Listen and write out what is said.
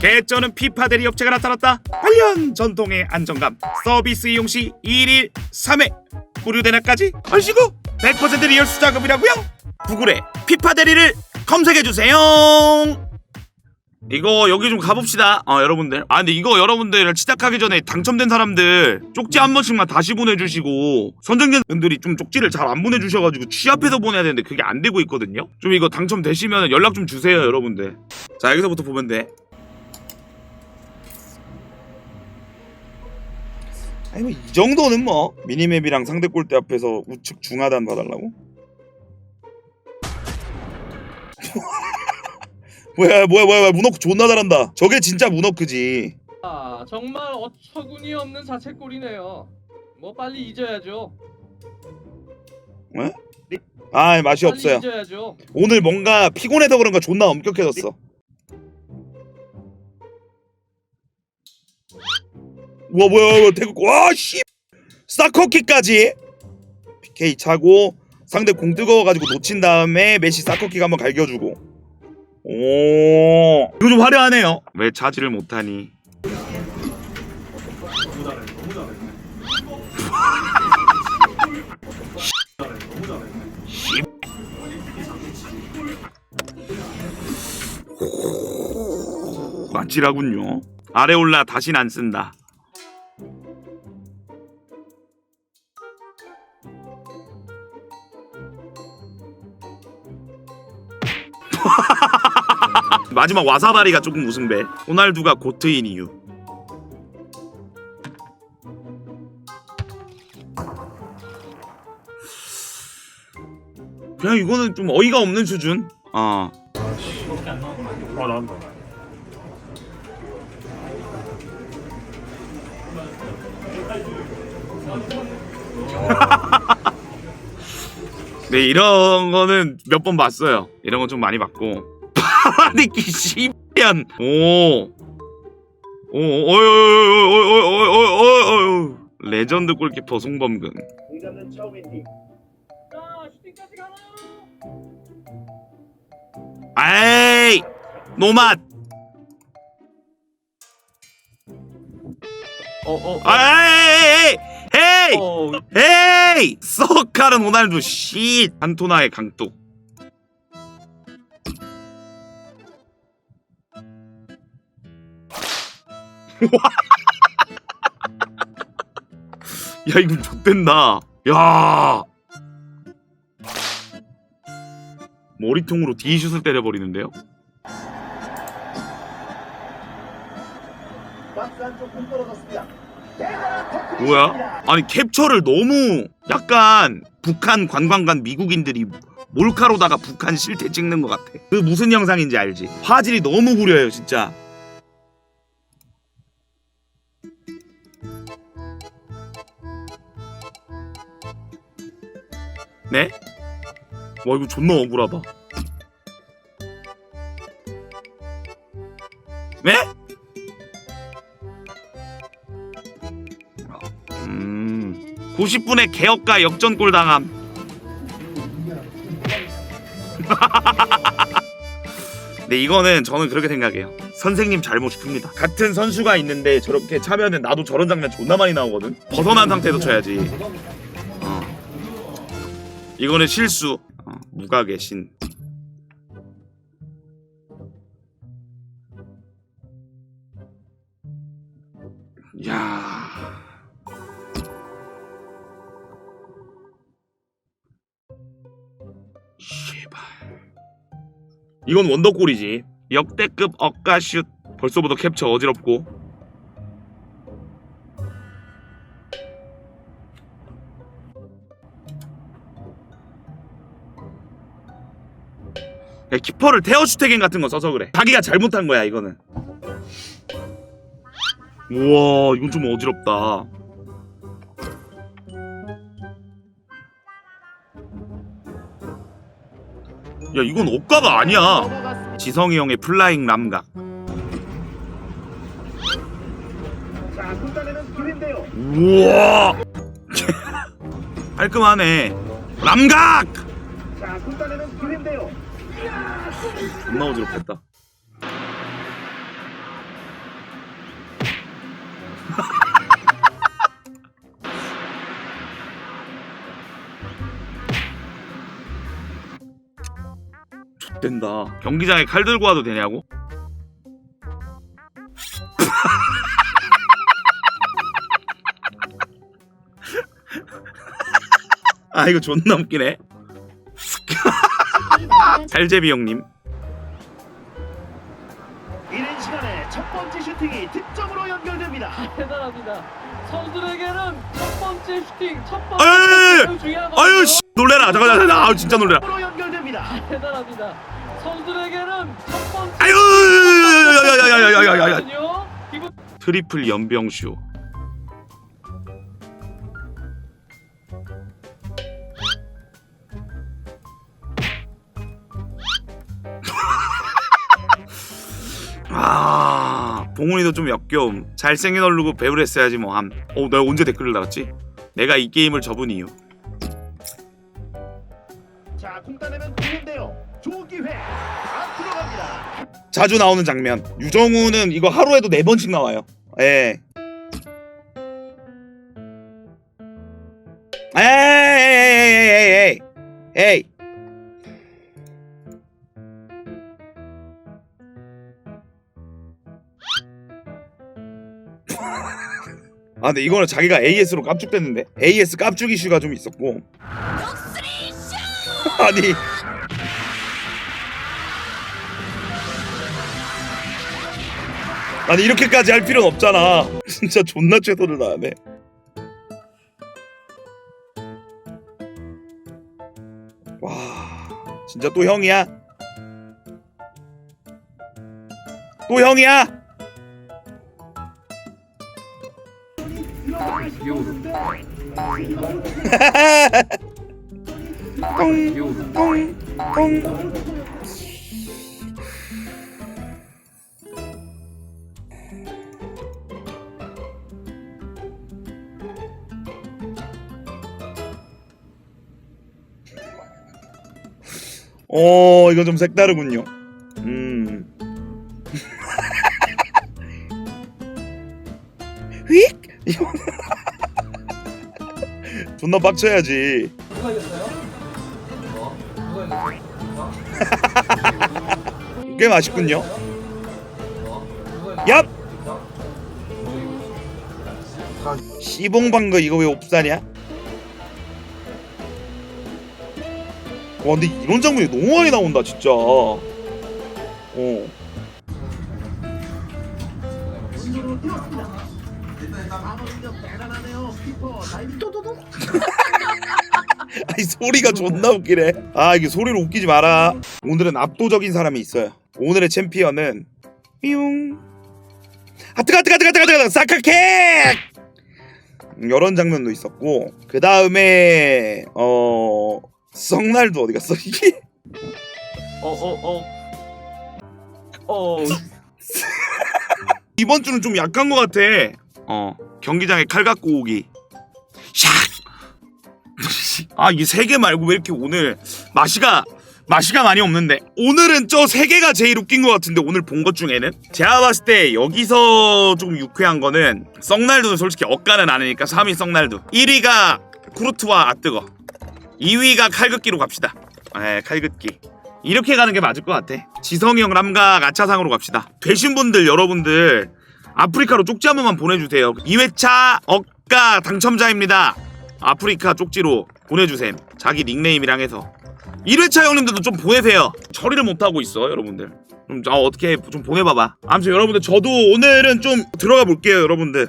개쩌는 피파 대리 업체가 나타났다. 8년 전통의 안정감 서비스 이용 시 1일 3회. 무료 대낮까지 얼씨구 100% 리얼 수작업이라고요? 구글에 피파 대리를 검색해 주세요. 이거 여기 좀 가봅시다. 어 여러분들. 아 근데 이거 여러분들 시작하기 전에 당첨된 사람들 쪽지 한 번씩만 다시 보내주시고 선정자분들이 좀 쪽지를 잘 안 보내주셔가지고 취합해서 보내야 되는데 그게 안 되고 있거든요? 좀 이거 당첨되시면 연락 좀 주세요 여러분들. 자 여기서부터 보면 돼 아니 뭐 이 정도는 뭐 미니맵이랑 상대 골대 앞에서 우측 중하단 봐달라고? 뭐야 뭐야 뭐야 뭐야 문어크 존나 잘한다 저게 진짜 문어크지 아 정말 어처구니 없는 자책골이네요. 뭐 빨리 잊어야죠. 아 맛이 빨리 없어요 잊어야죠. 오늘 뭔가 피곤해서 그런가 존나 엄격해졌어 와 뭐야 뭐야 태국 와씨. 사커키까지. PK 차고 상대 공 뜨거워가지고 놓친 다음에 메시 사커킥 한번 갈겨주고. 오. 이거 좀 화려하네요. 왜 차지를 못하니? 맛지라군요. 아래 올라 다신 안 쓴다 마지막 와사바리가 조금 우승배 호날두가 고트인 이유 그냥 이거는 좀 어이가 없는 수준 어 아. 네 이런 거는 몇 번 봤어요. 이런 건 좀 많이 봤고. 사라니끼 씨변 오. 오, 어유, 레전드 골키퍼 송범근. 이거는 처음이니. 자, 슈팅까지 가나요? 에이, 노맛. 어, 어, 에이, 에이, 에이, 에이, 서칼은 호날두, 씨, 안토나의 강독. 야 이거 좋댄다 야. 머리통으로 D슛을 때려버리는데요? 뭐야? 아니 캡처를 너무 약간 북한 관광관 미국인들이 몰카로다가 북한 실태 찍는 것 같아. 그 무슨 영상인지 알지? 화질이 너무 구려요 진짜 네? 와 이거 존나 억울하다. 네? 음. 90분에 개혁가 역전골 당함. 네 이거는 저는 그렇게 생각해요. 선생님 잘못이 큽니다. 같은 선수가 있는데 저렇게 차면은 나도 저런 장면 존나 많이 나오거든. 벗어난 상태에서 쳐야지. 어. 이거는 실수. 어, 무각의 신. 야. 제발. 이건 원더골이지. 역대급 억가슛. 벌써부터 캡처 어지럽고. 야, 키퍼를 테어 슈테겐 같은 거 써서 그래. 자기가 잘못한 거야 이거는. 우와 이건 좀 어지럽다. 야 이건 억가가 아니야. 지성이 형의 플라잉 람각. 우와 깔끔하네. 람각. 존나 어지럽겠다. 된다. 경기장에 칼 들고 와도 되냐고? 아 이거 존나 웃기네. 살제비 형님. 슈팅이 득점으로 연결됩니다. 대단합니다. 선수들에게는 첫 번째 슈팅, 첫 아유, 번째 매우 중요한 아유 거거든요. 씨 놀래라 잠깐 잠깐 아 진짜 놀래라 으로 연결됩니다. 대단합니다. 선수들에게는 첫 번째 아유. 기분 트리플 연병슈 아 봉훈이도 좀 역겨움 잘생긴 얼르고 배우를 했어야지 뭐함 어 내가 언제 댓글을 달았지? 내가 이 게임을 접은 이유 자, 공 따내면 되는데요. 좋은 기회. 안 들어갑니다. 자주 나오는 장면 유정우는 이거 하루에도 네 번씩 나와요 예 에이 에이 에이 에이 아 근데 이거는 자기가 AS로 깜죽됐는데? AS 깜죽 이슈가 좀 있었고. 아니. 아니 이렇게까지 할 필요는 없잖아. 진짜 존나 최선을 다하네. 와 진짜 또 형이야? 또 형이야 요루 요루 어, 이거 좀 색다르군요. 음. 휙? 존나 빡쳐야지. 누가 이겼어요? 누가 이겼어요? 꽤 맛있군요. 얍! 시봉방거 이거 왜 옵사냐? 와 근데 이런 장면이 너무 많이 나온다 진짜. 어. 다이빙 아니 소리가 존나 웃기네. 아 이게 소리로 웃기지 마라. 오늘은 압도적인 사람이 있어요. 오늘의 챔피언은 삐용. 아 뜨가 뜨가 뜨가 뜨가 뜨가 사카캣. 이런 장면도 있었고 그 다음에 어 썩날도 어디 갔어 이게? 어어 어 어. 이번 주는 좀 약한 것 같아. 어 경기장에 칼 갖고 오기. 샥. 아 이게 세개 말고 왜 이렇게 오늘 마시가 마시가 많이 없는데 오늘은 저 세 개가 제일 웃긴 것 같은데 오늘 본 것 중에는 제가 봤을 때 여기서 좀 유쾌한 거는 썩날두는 솔직히 억가는 아니니까 3위 썩날두 1위가 쿠르트와 아뜨거 2위가 칼긋기로 갑시다 에 칼긋기 이렇게 가는 게 맞을 것 같아. 지성이 형 람각 아차상으로 갑시다. 되신 분들 여러분들 아프리카로 쪽지 한 번만 보내주세요. 2회차 억가 당첨자입니다. 아프리카 쪽지로 보내주셈. 자기 닉네임이랑 해서. 1회차 형님들도 좀 보내세요. 처리를 못하고 있어 여러분들. 좀 아, 어떻게 좀 보내봐봐. 아무튼 여러분들 저도 오늘은 좀 들어가 볼게요 여러분들.